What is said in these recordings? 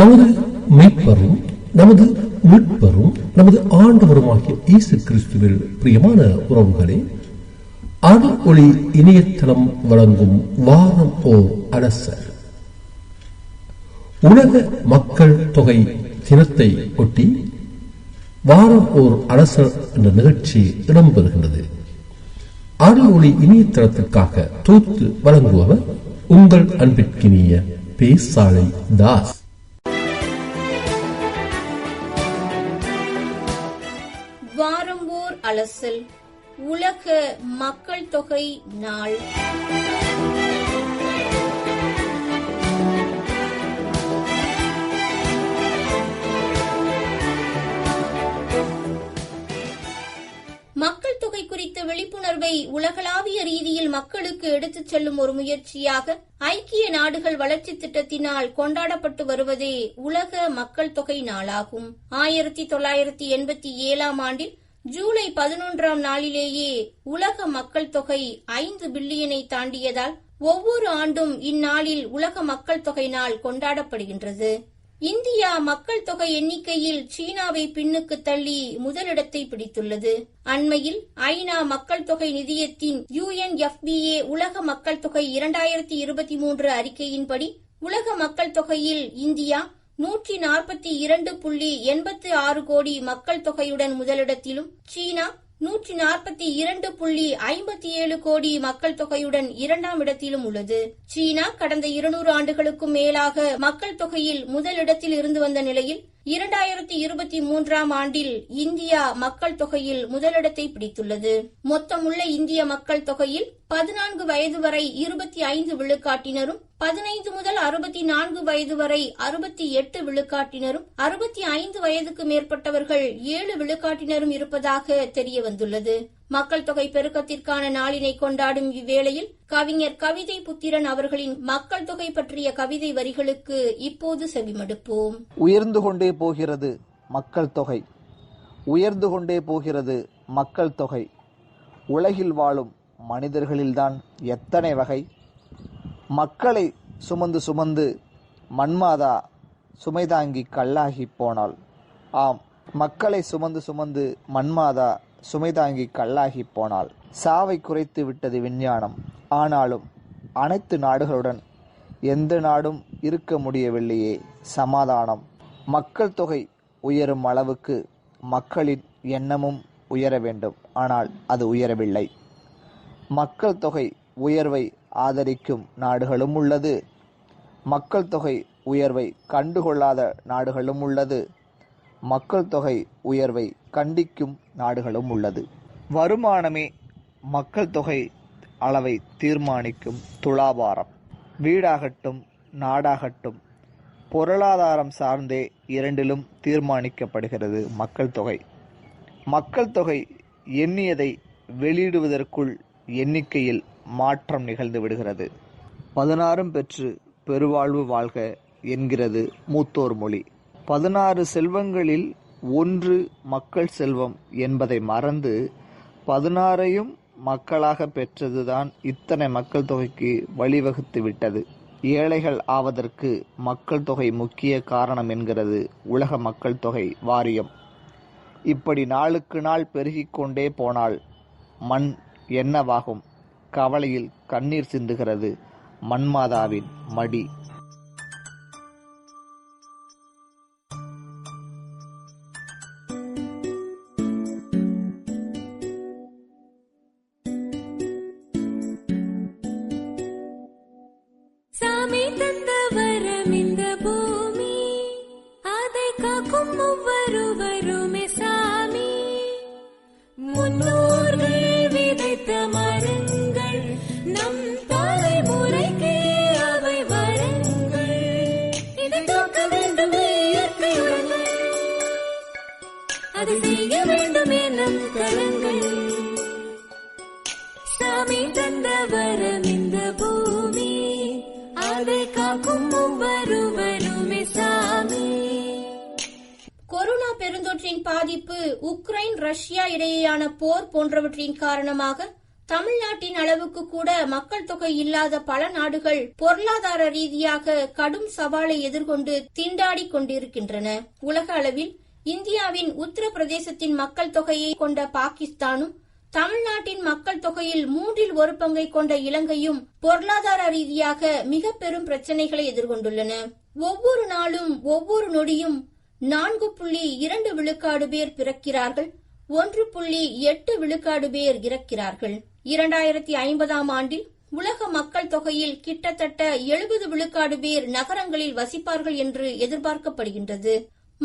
நமது மீட்பரும் நமது மீட்பரும் நமது ஆண்டவருமாகிய இயேசு கிறிஸ்துவில் பிரியமான உறவுகளே அருள் ஒளி இணையதளம் வழங்கும் வாரம் ஓர் அரசர் உலக மக்கள் தொகை தினத்தை ஒட்டி வாரம் ஓர் அரசர் என்ற நிகழ்ச்சி இடம்பெறுகின்றது. அருள் ஒளி இணையதளத்திற்காக தொகுத்து வழங்குபவர் உங்கள் அன்பிற்கினிய பேசாலை தாஸ். அலசல் உலக மக்கள் தொகை நாள். மக்கள் தொகை குறித்த விழிப்புணர்வை உலகளாவிய ரீதியில் மக்களுக்கு எடுத்துச் செல்லும் ஒரு முயற்சியாக ஐக்கிய நாடுகள் வளர்ச்சி திட்டத்தினால் கொண்டாடப்பட்டு வருவதே உலக மக்கள் தொகை நாளாகும். ஆயிரத்தி தொள்ளாயிரத்தி எண்பத்தி ஏழாம் ஆண்டில் ஜூலை பதினொன்றாம் நாளிலேயே உலக மக்கள் தொகை ஐந்து பில்லியனை தாண்டியதால் ஒவ்வொரு ஆண்டும் இந்நாளில் உலக மக்கள் தொகை நாள் கொண்டாடப்படுகின்றது. இந்தியா மக்கள் தொகை எண்ணிக்கையில் சீனாவை பின்னுக்கு தள்ளி முதலிடத்தை பிடித்துள்ளது. அண்மையில் ஐநா மக்கள் தொகை நிதியத்தின் யுஎன்எஃபிஏ உலக மக்கள் தொகை இரண்டாயிரத்தி இருபத்தி மூன்று அறிக்கையின்படி உலக மக்கள் தொகையில் இந்தியா நூற்றி நாற்பத்தி இரண்டு புள்ளி எண்பத்து ஆறு கோடி மக்கள் தொகையுடன் முதலிடத்திலும் சீனா நூற்றி நாற்பத்தி இரண்டு புள்ளி ஐம்பத்தி ஏழு கோடி மக்கள் தொகையுடன் இரண்டாம் இடத்திலும் உள்ளது. சீனா கடந்த இருநூறு ஆண்டுகளுக்கும் மேலாக மக்கள் தொகையில் முதலிடத்தில் இருந்து வந்த நிலையில் இரண்டாயிரத்தி இருபத்தி மூன்றாம் ஆண்டில் இந்தியா மக்கள் தொகையில் முதலிடத்தை பிடித்துள்ளது. மொத்தமுள்ள இந்திய மக்கள் தொகையில் பதினான்கு வயது வரை இருபத்தி ஐந்து விழுக்காட்டினரும் பதினைந்து முதல் அறுபத்தி நான்கு வயது வரை அறுபத்தி எட்டு விழுக்காட்டினரும் அறுபத்தி ஐந்து வயதுக்கு மேற்பட்டவர்கள் ஏழு விழுக்காட்டினரும் இருப்பதாக தெரிய வந்துள்ளது மக்கள் தொகை பெருக்கத்திற்கான நாளினை கொண்டாடும் இவ்வேளையில் கவிஞர் கவிதை புத்திரன் அவர்களின் மக்கள் தொகை பற்றிய கவிதை வரிகளுக்கு இப்போது செவிமடுப்போம். உயர்ந்து கொண்டே போகிறது மக்கள் தொகை. உயர்ந்து கொண்டே போகிறது மக்கள் தொகை. உலகில் வாழும் மனிதர்களில்தான் எத்தனை வகை? மக்களை சுமந்து சுமந்து மன்மாதா சுமைதாங்கி கல்லாகி போனாள். ஆம் மக்களை சுமந்து சுமந்து மன்மாதா சுமைதாங்கி கல்லாகி போனாள். சாவை குறைத்து விட்டது விஞ்ஞானம். ஆனாலும் அனைத்து நாடுகளுடன் எந்த நாடும் இருக்க முடியவில்லையே. சமாதானம். மக்கள் தொகை உயரும் அளவுக்கு மக்களின் எண்ணமும் உயர வேண்டும். ஆனால் அது உயரவில்லை. மக்கள் தொகை உயர்வை ஆதரிக்கும் நாடுகளும் உள்ளது. மக்கள் தொகை உயர்வை கண்டுகொள்ளாத நாடுகளும் உள்ளது. மக்கள் தொகை உயர்வை கண்டிக்கும் நாடுகளும் உள்ளது. வருமானமே மக்கள் தொகை அளவை தீர்மானிக்கும் துலாபாரம் வீடாகட்டும் நாடாகட்டும் பொருளாதாரம் சார்ந்தே இரண்டிலும் தீர்மானிக்கப்படுகிறது மக்கள் தொகை. மக்கள் தொகை எண்ணியதை வெளியிடுவதற்குள் எண்ணிக்கையில் மாற்றம் நிகழ்ந்து விடுகிறது. பதினாறும் பெற்று பெருவாழ்வு வாழ்க என்கிறது மூத்தோர் மொழி. பதினாறு செல்வங்களில் ஒன்று மக்கள் செல்வம் என்பதை மறந்து பதினாறையும் மக்களாக பெற்றதுதான் இத்தனை மக்கள் தொகைக்கு வழிவகுத்து விட்டது. ஏழைகள் ஆவதற்கு மக்கள் தொகை முக்கிய காரணம் என்கிறது உலக மக்கள் தொகை வாரியம். இப்படி நாளுக்கு நாள் பெருகிக்கொண்டே போனால் மண் என்னவாகும்? கவலையில் கண்ணீர் சிந்துகிறது. மன்மாதாவின் மடி. போரின் பாதிப்பு உக்ரைன் ரஷ்யா இடையேயான போர் போன்றவற்றின் காரணமாக தமிழ்நாட்டின் அளவுக்கு கூட மக்கள் தொகை இல்லாத பல நாடுகள் பொருளாதார ரீதியாக கடும் சவாலை எதிர்கொண்டு திண்டாடிக் கொண்டிருக்கின்றன. உலக அளவில் இந்தியாவின் உத்தரப்பிரதேசத்தின் மக்கள் தொகையை கொண்ட பாகிஸ்தானும் தமிழ்நாட்டின் மக்கள் தொகையில் மூன்றில் ஒரு பங்கை கொண்ட இலங்கையும் பொருளாதார ரீதியாக மிக பெரும் பிரச்சனைகளை எதிர்கொண்டுள்ளன. ஒவ்வொரு நாளும் ஒவ்வொரு நொடியும் நான்கு புள்ளி இரண்டு விழுக்காடு பேர் பிறக்கிறார்கள். ஒன்று புள்ளி எட்டு விழுக்காடு பேர் இறக்கிறார்கள். இரண்டாயிரத்தி ஐம்பதாம் ஆண்டில் உலக மக்கள் தொகையில் கிட்டத்தட்ட எழுபது விழுக்காடு பேர் நகரங்களில் வசிப்பார்கள் என்று எதிர்பார்க்கப்படுகின்றது.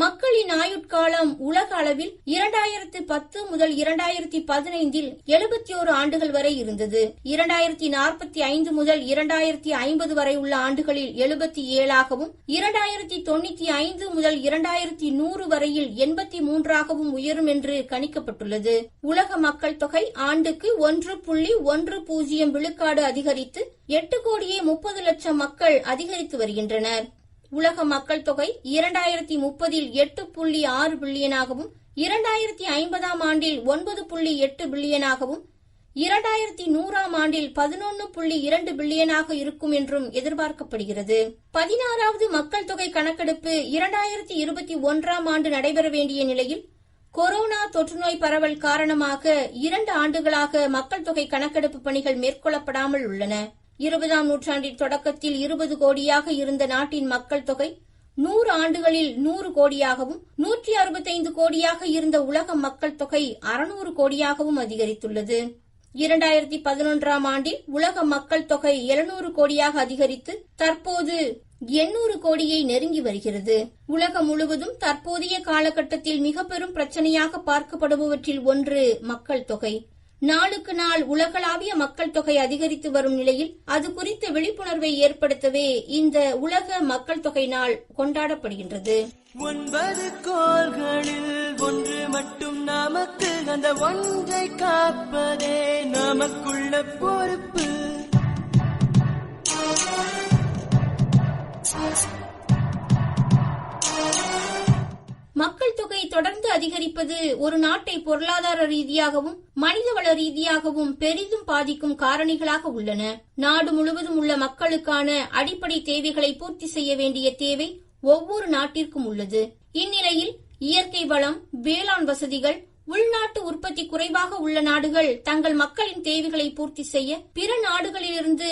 மக்களின் ஆயுட்காலம் உலக அளவில் இரண்டாயிரத்து பத்து முதல் இரண்டாயிரத்தி பதினைந்தில் எழுபத்தி ஓரு ஆண்டுகள் வரை இருந்தது. இரண்டாயிரத்தி நாற்பத்தி ஐந்து முதல் இரண்டாயிரத்தி ஐம்பது வரை உள்ள ஆண்டுகளில் எழுபத்தி ஏழாகவும் இரண்டாயிரத்தி தொண்ணூத்தி ஐந்து முதல் இரண்டாயிரத்தி நூறு வரையில் எண்பத்தி மூன்றாகவும் உயரும் என்று கணிக்கப்பட்டுள்ளது. உலக மக்கள் தொகை ஆண்டுக்கு ஒன்று புள்ளி ஒன்று பூஜ்ஜியம் விழுக்காடு அதிகரித்து எட்டு கோடியே முப்பது லட்சம் மக்கள் அதிகரித்து வருகின்றனர். உலக மக்கள் தொகை இரண்டாயிரத்தி முப்பதில் எட்டு புள்ளி ஆறு பில்லியனாகவும் இரண்டாயிரத்தி ஐம்பதாம் ஆண்டில் ஒன்பது புள்ளி எட்டு பில்லியனாகவும் இரண்டாயிரத்தி நூறாம் ஆண்டில் பதினொன்று புள்ளி இரண்டு பில்லியனாக இருக்கும் என்றும் எதிர்பார்க்கப்படுகிறது. பதினாறாவது மக்கள் தொகை கணக்கெடுப்பு இரண்டாயிரத்தி இருபத்தி ஒன்றாம் ஆண்டு நடைபெற வேண்டிய நிலையில் கொரோனா தொற்றுநோய் பரவல் காரணமாக இரண்டு ஆண்டுகளாக மக்கள் தொகை கணக்கெடுப்பு பணிகள் மேற்கொள்ளப்படாமல் உள்ளன. இருபதாம் நூற்றாண்டின் தொடக்கத்தில் இருபது கோடியாக இருந்த நாட்டின் மக்கள் தொகை நூறு ஆண்டுகளில் நூறு கோடியாகவும் நூற்றி அறுபத்தைந்து கோடியாக இருந்த உலக மக்கள் தொகை அறுநூறு கோடியாகவும் அதிகரித்துள்ளது. இரண்டாயிரத்தி பதினொன்றாம் ஆண்டில் உலக மக்கள் தொகை எழுநூறு கோடியாக அதிகரித்து தற்போது எண்ணூறு கோடியை நெருங்கி வருகிறது. உலகம் முழுவதும் தற்போதைய காலகட்டத்தில் மிக பெரும் பிரச்சனையாக பார்க்கப்படுபவற்றில் ஒன்று மக்கள் தொகை. நாளுக்கு நாள் உலகளாவிய மக்கள் தொகை அதிகரித்து வரும் நிலையில் அது குறித்த விழிப்புணர்வை ஏற்படுத்தவே இந்த உலக மக்கள் தொகை நாள் கொண்டாடப்படுகின்றது. ஒன்பது கோள்களில் ஒன்று மட்டும் நமக்கு அந்த ஒன்றை காப்பதே நமக்குள்ள பொறுப்பு. மக்கள் தொகை தொடர்ந்து அதிகரிப்பது ஒரு நாட்டை பொருளாதார ரீதியாகவும் மனிதவள ரீதியாகவும் பெரிதும் பாதிக்கும் காரணிகளாக உள்ளன. நாடு முழுவதும் உள்ள மக்களுக்கான அடிப்படை தேவைகளை பூர்த்தி செய்ய வேண்டிய தேவை ஒவ்வொரு நாட்டிற்கும் உள்ளது. இந்நிலையில் இயற்கை வளம் வேளாண் வசதிகள் உள்நாட்டு உற்பத்தி குறைவாக உள்ள நாடுகள் தங்கள் மக்களின் தேவைகளை பூர்த்தி செய்ய பிற நாடுகளிலிருந்து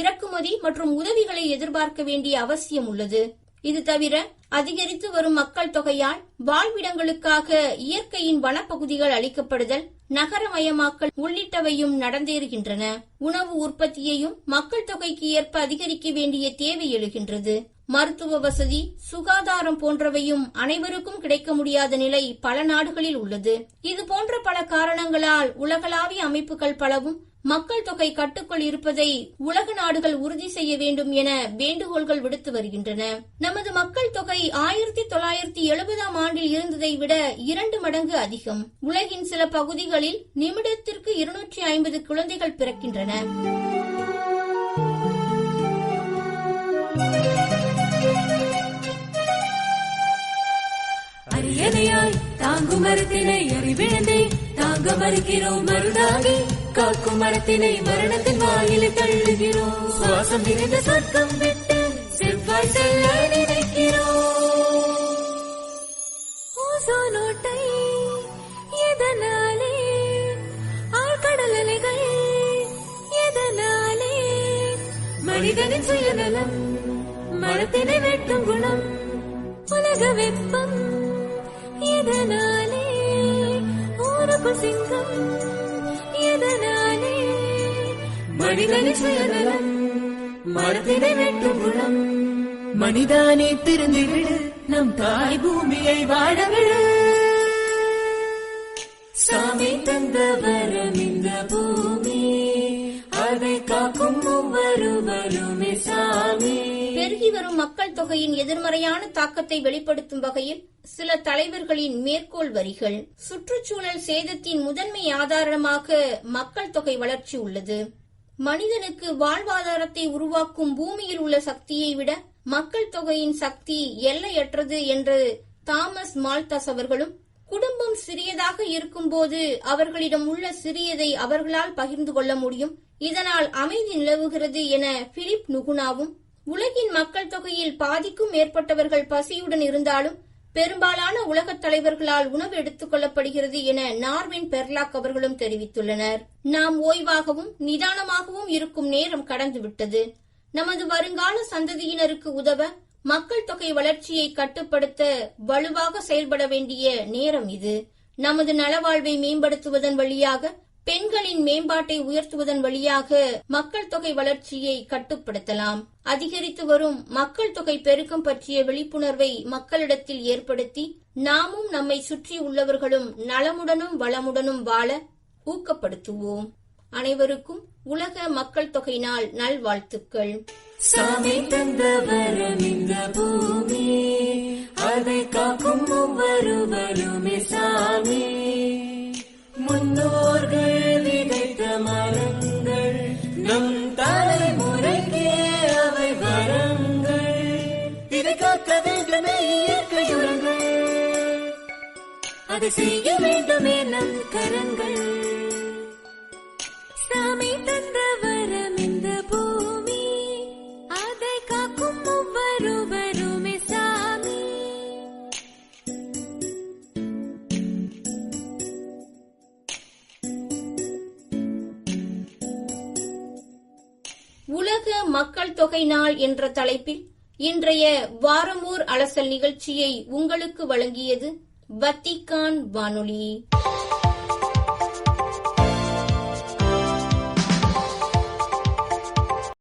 இறக்குமதி மற்றும் உதவிகளை எதிர்பார்க்க வேண்டிய அவசியம் உள்ளது. இது தவிர அதிகரித்து வரும் மக்கள் தொகையால் வாழ்விடங்களுக்காக இயற்கையின் வனப்பகுதிகள் அளிக்கப்படுதல் நகரமயமாக்கல் உள்ளிட்டவையும் நடந்தேறுகின்றன. உணவு உற்பத்தியையும் மக்கள் தொகைக்கு ஏற்ப அதிகரிக்க வேண்டிய தேவை எழுகின்றது. மருத்துவ வசதி சுகாதாரம் போன்றவையும் அனைவருக்கும் கிடைக்க முடியாத நிலை பல நாடுகளில் உள்ளது. இது போன்ற பல காரணங்களால் உலகளாவிய அமைப்புகள் பலவும் மக்கள் தொகை கட்டுக்குள் இருப்பதை உலக நாடுகள் உறுதி செய்ய வேண்டும் என வேண்டுகோள்கள் விடுத்து வருகின்றன. நமது மக்கள் தொகை ஆயிரத்தி தொள்ளாயிரத்தி எழுபதாம் ஆண்டில் இருந்ததை விட இரண்டு மடங்கு அதிகம். உலகின் சில பகுதிகளில் நிமிடத்திற்கு இருநூற்றி ஐம்பது குழந்தைகள் பிறக்கின்றன. அரியணையாய் தாங்கும் மரத்தினை அறிவிழந்தே தாங்க மறுக்கிறோம் மருதாகி காக்கும் மரத்தினை மரணத்தின் வாயிலை தள்ளுகிறோம். சுவாசம் நிறைந்த சொர்க்கம் விட்டு செவ்வாய் செல்ல நினைக்கிறோம். ஓசோனோட்டை எதனாலே? ஆழ்கடல் அலைகள் எதனாலே? மனிதனின் சுயநலம் மரத்தினை வெட்டும் குணம் உலக வெப்பம் இதனாலே ஊருக்கு சிங்கம் மனிதனின் சுயநலம் மரத்தினை வெட்டும் குணம். மனிதானே திருந்திவிடு நம் தாய் பூமியை வாழவிடு. சாமி தந்த வரம் இந்த பூமி அதை காக்கும் ஒவ்வொருவருமே சாமி. பெருகி வரும் மக்கள் தொகையின் எதிர்மறையான தாக்கத்தை வெளிப்படுத்தும் வகையில் சில தலைவர்களின் மேற்கோள் வரிகள். சுற்றுச்சூழல் சேதத்தின் முதன்மை ஆதாரமாக மக்கள் தொகை வளர்ச்சி உள்ளது. மனிதனுக்கு வாழ்வாதாரத்தை உருவாக்கும் பூமியில் உள்ள சக்தியை விட மக்கள் தொகையின் சக்தி எல்லையற்றது என்று தாமஸ் மால்தஸ் அவர்களும் குடும்பம் சிறியதாக இருக்கும்போது அவர்களிடம் உள்ள சிறியதை அவர்களால் பகிர்ந்து கொள்ள முடியும். இதனால் அமைதி நிலவுகிறது என பிலிப் நுகுனாவும் உலகின் மக்கள் தொகையில் பாதிக்கும் மேற்பட்டவர்கள் பசியுடன் இருந்தாலும் பெரும்பாலான உலகத் தலைவர்களால் உணவு எடுத்துக் கொள்ளப்படுகிறது என நார்வின் பெர்லாக் அவர்களும் தெரிவித்துள்ளனர். நாம் ஓய்வாகவும் நிதானமாகவும் இருக்கும் நேரம் கடந்துவிட்டது. நமது வருங்கால சந்ததியினருக்கு உதவ மக்கள் தொகை வளர்ச்சியை கட்டுப்படுத்த வலுவாக செயல்பட வேண்டிய நேரம் இது. நமது நலவாழ்வை மேம்படுத்துவதன் வழியாக பெண்களின் மேம்பாட்டை உயர்த்துவதன் வழியாக மக்கள் தொகை வளர்ச்சியை கட்டுப்படுத்தலாம். அதிகரித்து வரும் மக்கள் தொகை பெருக்கம் பற்றிய விழிப்புணர்வை மக்களிடத்தில் ஏற்படுத்தி நாமும் நம்மை சுற்றி உள்ளவர்களும் நலமுடனும் வளமுடனும் வாழ ஊக்கப்படுத்துவோம். அனைவருக்கும் உலக மக்கள் தொகை நாள் நல்வாழ்த்துக்கள். சாமி தந்தவரம் இந்த பூமி அதை காக்கும் ஒவ்வொருவருமே சாமி. முன்னோர்கள் விதைத்த மரங்கள் நம் தலைமுறைக்கே அவை வரங்கள். இதை காக்க வேண்டுமே இயற்கையுரங்கள் அதை செய்ய வேண்டுமே நம் கரங்கள். உலக மக்கள் தொகை நாள் என்ற தலைப்பில் இன்றைய வாரமூர் அலசல் நிகழ்ச்சியை உங்களுக்கு வழங்கியது வத்திகான் வானொலி.